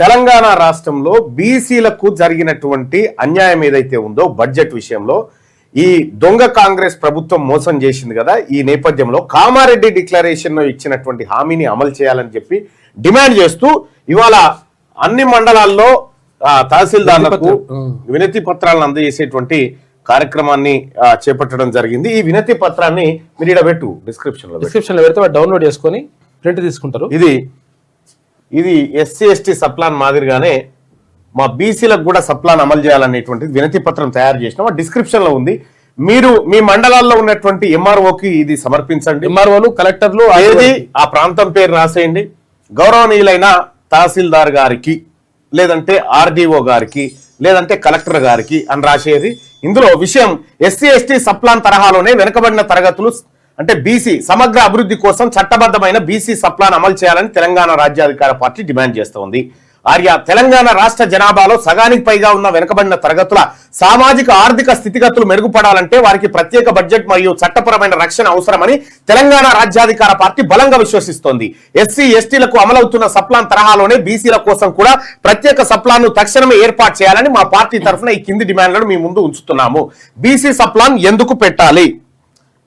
తెలంగాణ రాష్ట్రంలో బీసీలకు జరిగినటువంటి అన్యాయం ఏదైతే ఉందో బడ్జెట్ విషయంలో ఈ దొంగ కాంగ్రెస్ ప్రభుత్వం మోసం చేసింది కదా ఈ నేపథ్యంలో కామారెడ్డి డిక్లరేషన్ ఇచ్చినటువంటి హామీని అమలు చేయాలని చెప్పి డిమాండ్ చేస్తూ ఇవాళ అన్ని మండలాల్లో తహసీల్దార్లకు వినతి పత్రాలను అందజేసేటువంటి కార్యక్రమాన్ని చేపట్టడం జరిగింది. ఈ వినతి పత్రాన్ని మీరు ఇక్కడ పెట్టు డిస్క్రిప్షన్లో. డిస్క్రిప్షన్లో పెడితే డౌన్లోడ్ చేసుకొని ప్రింట్ తీసుకుంటారు. ఇది ఇది ఎస్సీ ఎస్టీ సప్లాన్ మాదిరిగానే మా బీసీలకు కూడా సప్లాన్ అమలు చేయాలనేటువంటిది వినతి పత్రం తయారు చేసిన డిస్క్రిప్షన్లో ఉంది. మీరు మీ మండలాల్లో ఉన్నటువంటి ఎంఆర్ఓకి ఇది సమర్పించండి. ఎంఆర్ఓలు కలెక్టర్లు ఏది? ఆ ప్రాంతం పేరు రాసేయండి. గౌరవనీయులైన తహసీల్దార్ గారికి లేదంటే ఆర్డీఓ గారికి లేదంటే కలెక్టర్ గారికి అని రాసేది. ఇందులో విషయం ఎస్సీ ఎస్టీ సప్లాన్ తరహాలోనే వెనుకబడిన తరగతులు అంటే బీసీ సమగ్ర అభివృద్ధి కోసం చట్టబద్ధమైన బీసీ సప్లాన్ అమలు చేయాలని తెలంగాణ రాజ్యాధికార పార్టీ డిమాండ్ చేస్తోంది ఆర్య తెలంగాణ రాష్ట్ర జనాభాలో సగానికి పైగా ఉన్న వెనుకబడిన తరగతుల సామాజిక ఆర్థిక స్థితిగతులు మెరుగుపడాలంటే వారికి ప్రత్యేక బడ్జెట్ మరియు చట్టపరమైన రక్షణ అవసరమని తెలంగాణ రాజ్యాధికార పార్టీ బలంగా విశ్వసిస్తోంది. ఎస్సీ ఎస్టీలకు అమలవుతున్న సప్లాన్ తరహాలోనే బీసీల కోసం కూడా ప్రత్యేక సప్లాన్ను తక్షణమే ఏర్పాటు చేయాలని మా పార్టీ తరఫున ఈ కింది డిమాండ్లను మీ ముందు ఉంచుతున్నాము. బీసీ సప్లాన్ ఎందుకు పెట్టాలి?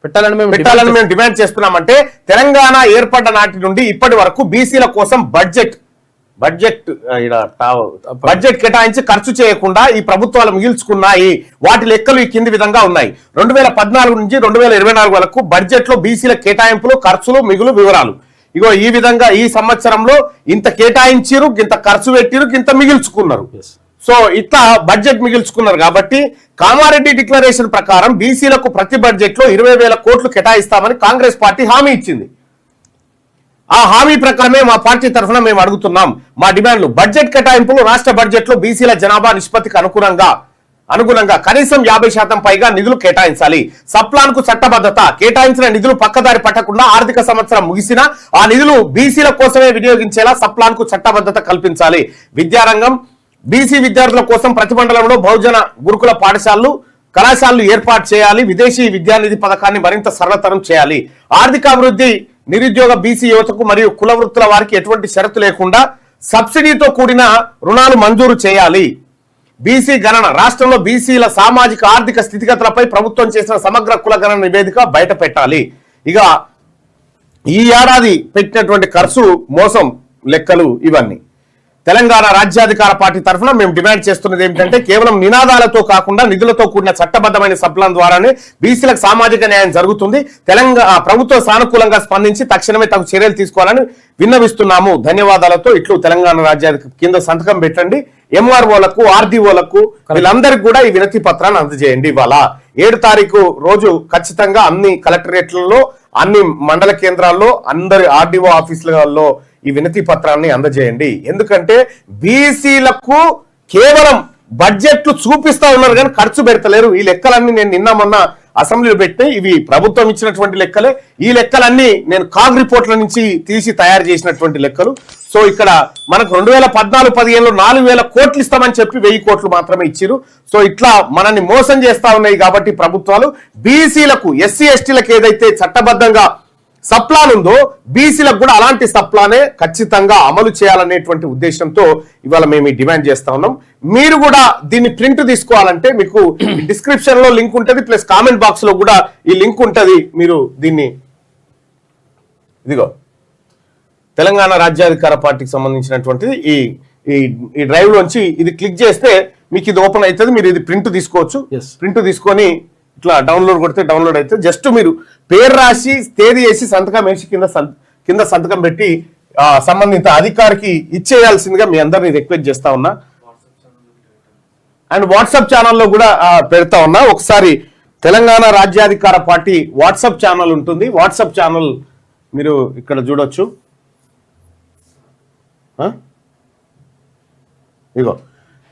పెట్టాలని మేము పెట్టాలని మేము డిమాండ్ చేస్తున్నామంటే తెలంగాణ ఏర్పడ్డ నాటి నుండి ఇప్పటి వరకు బీసీల కోసం బడ్జెట్ బడ్జెట్ బడ్జెట్ కేటాయించి ఖర్చు చేయకుండా ఈ ప్రభుత్వాలు మిగిల్చుకున్నాయి. వాటి లెక్కలు ఈ కింది విధంగా ఉన్నాయి. రెండు వేల పద్నాలుగు నుంచి రెండు వేల ఇరవై నాలుగు వరకు బడ్జెట్లో బీసీల కేటాయింపులు ఖర్చులు మిగులు వివరాలు. ఇగో ఈ విధంగా ఈ సంవత్సరంలో ఇంత కేటాయించిరు ఇంత ఖర్చు పెట్టిరు ఇంత మిగిల్చుకున్నారు. సో ఇట్లా బడ్జెట్ మిగిల్చుకున్నారు కాబట్టి కామారెడ్డి డిక్లరేషన్ ప్రకారం బీసీలకు ప్రతి బడ్జెట్లో ఇరవై వేల కోట్లు కేటాయిస్తామని కాంగ్రెస్ పార్టీ హామీ ఇచ్చింది. ఆ హామీ ప్రకారమే మా పార్టీ తరఫున మేము అడుగుతున్నాం. మా డిమాండ్లు బడ్జెట్ కేటాయింపులు రాష్ట్ర బడ్జెట్లో బీసీల జనాభా నిష్పత్తికి అనుగుణంగా అనుగుణంగా కనీసం యాభై శాతం పైగా నిధులు కేటాయించాలి. సప్లాన్కు చట్టబద్ధత కేటాయించిన నిధులు పక్కదారి పట్టకుండా ఆర్థిక సంవత్సరం ముగిసినా ఆ నిధులు బీసీల కోసమే వినియోగించేలా సప్లాన్కు చట్టబద్ధత కల్పించాలి. విద్యారంగం బీసీ విద్యార్థుల కోసం ప్రతి మండలంలో బహుజన గురుకుల పాఠశాలలు కళాశాలలు ఏర్పాటు చేయాలి విదేశీ విద్యానిధి పథకాన్ని మరింత సరళతరం చేయాలి. ఆర్థికాభివృద్ధి నిరుద్యోగ బీసీ యువతకు మరియు కుల వృత్తుల వారికి ఎటువంటి షరతు లేకుండా సబ్సిడీతో కూడిన రుణాలు మంజూరు చేయాలి. బీసీ గణన రాష్ట్రంలో బీసీల సామాజిక ఆర్థిక స్థితిగతులపై ప్రభుత్వం చేసిన సమగ్ర కుల గణన నివేదిక బయట పెట్టాలి ఇక ఈ ఏడాది పెట్టినటువంటి ఖర్చు మోసం లెక్కలు ఇవన్నీ. తెలంగాణ రాజ్యాధికార పార్టీ తరఫున మేము డిమాండ్ చేస్తున్నది ఏమిటంటే కేవలం నినాదాలతో కాకుండా నిధులతో కూడిన చట్టబద్ధమైన సప్లాన్ ద్వారానే బీసీలకు సామాజిక న్యాయం జరుగుతుంది. తెలంగాణ ప్రభుత్వం సానుకూలంగా స్పందించి తక్షణమే తగు చర్యలు తీసుకోవాలని విన్నవిస్తున్నాము. ధన్యవాదాలతో ఇట్లు తెలంగాణ రాజ్యాధిక కింద సంతకం పెట్టండి. ఎంఆర్ఓలకు ఆర్డీఓలకు వీళ్ళందరికీ కూడా ఈ వినతి పత్రాన్ని అందజేయండి ఇవాళ. ఏడు తారీఖు రోజు ఖచ్చితంగా అన్ని కలెక్టరేట్లలో అన్ని మండల కేంద్రాల్లో అందరి ఆర్డీఓ ఆఫీసులలో ఈ వినతి పత్రాన్ని అందజేయండి. ఎందుకంటే బీసీలకు కేవలం బడ్జెట్లు చూపిస్తా ఉన్నారు కానీ ఖర్చు పెడతలేరు. ఈ లెక్కలన్నీ నేను నిన్న మొన్న అసెంబ్లీలో పెట్టిన ఇవి ప్రభుత్వం ఇచ్చినటువంటి లెక్కలే. ఈ లెక్కలన్నీ నేను కాగ్ రిపోర్ట్ల నుంచి తీసి తయారు చేసినటువంటి లెక్కలు. సో ఇక్కడ మనకు రెండు వేల పద్నాలుగు పదిహేనులో నాలుగు వేల కోట్లు ఇస్తామని చెప్పి వెయ్యి కోట్లు మాత్రమే ఇచ్చారు సో ఇట్లా మనల్ని మోసం చేస్తా ఉన్నాయి కాబట్టి ప్రభుత్వాలు బీసీలకు ఎస్సీ ఎస్టీలకు ఏదైతే చట్టబద్ధంగా సప్లాన్ ఉందో బీసీలకు కూడా అలాంటి సప్లానే ఖచ్చితంగా అమలు చేయాలనేటువంటి ఉద్దేశంతో ఇవాళ మేము డిమాండ్ చేస్తా ఉన్నాం. మీరు కూడా దీన్ని ప్రింట్ తీసుకోవాలంటే మీకు డిస్క్రిప్షన్లో లింక్ ఉంటుంది ప్లస్ కామెంట్ బాక్స్లో కూడా ఈ లింక్ ఉంటుంది. మీరు దీన్ని ఇదిగో తెలంగాణ రాజ్యాధికార పార్టీకి సంబంధించినటువంటిది ఈ ఈ డ్రైవ్ లోంచి ఇది క్లిక్ చేస్తే మీకు ఇది ఓపెన్ అవుతుంది. మీరు ఇది ప్రింట్ తీసుకోవచ్చు. ప్రింట్ తీసుకొని ఇట్లా డౌన్లోడ్ కొడితే డౌన్లోడ్ అయితే జస్ట్ మీరు పేరు రాసి తేదీ వేసి సంతకం వేసి కింద కింద సంతకం పెట్టి సంబంధిత అధికారికి ఇచ్చేయాల్సిందిగా మీ అందరిని రిక్వెస్ట్ చేస్తా ఉన్నా. అండ్ వాట్సాప్ ఛానల్లో కూడా పెడతా ఉన్నా. ఒకసారి తెలంగాణ రాజ్యాధికార పార్టీ వాట్సాప్ ఛానల్ ఉంటుంది. వాట్సాప్ ఛానల్ మీరు ఇక్కడ చూడొచ్చు. ఇగో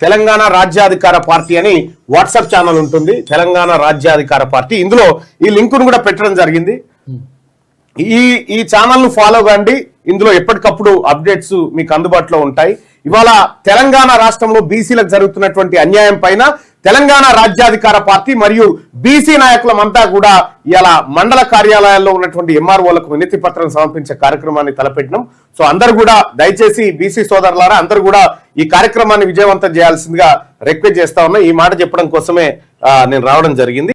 తెలంగాణ రాజ్యాధికార పార్టీ అని వాట్సాప్ ఛానల్ ఉంటుంది తెలంగాణ రాజ్యాధికార పార్టీ. ఇందులో ఈ లింకును కూడా పెట్టడం జరిగింది. ఈ ఈ ఛానల్ను ఫాలో కండి. ఇందులో ఎప్పటికప్పుడు అప్డేట్స్ మీకు అందుబాటులో ఉంటాయి. ఇవాళ తెలంగాణ రాష్ట్రంలో బీసీలకు జరుగుతున్నటువంటి అన్యాయం పైన తెలంగాణ రాజ్యాధికార పార్టీ మరియు బీసీ నాయకులమంతా కూడా ఇలా మండల కార్యాలయాల్లో ఉన్నటువంటి ఎంఆర్ఓలకు వినతి పత్రం సమర్పించే కార్యక్రమాన్ని తలపెట్టినాం. సో అందరు కూడా దయచేసి బీసీ సోదరులారా అందరూ కూడా ఈ కార్యక్రమాన్ని విజయవంతం చేయాల్సిందిగా రిక్వెస్ట్ చేస్తా ఉన్నా. ఈ మాట చెప్పడం కోసమే నేను రావడం జరిగింది.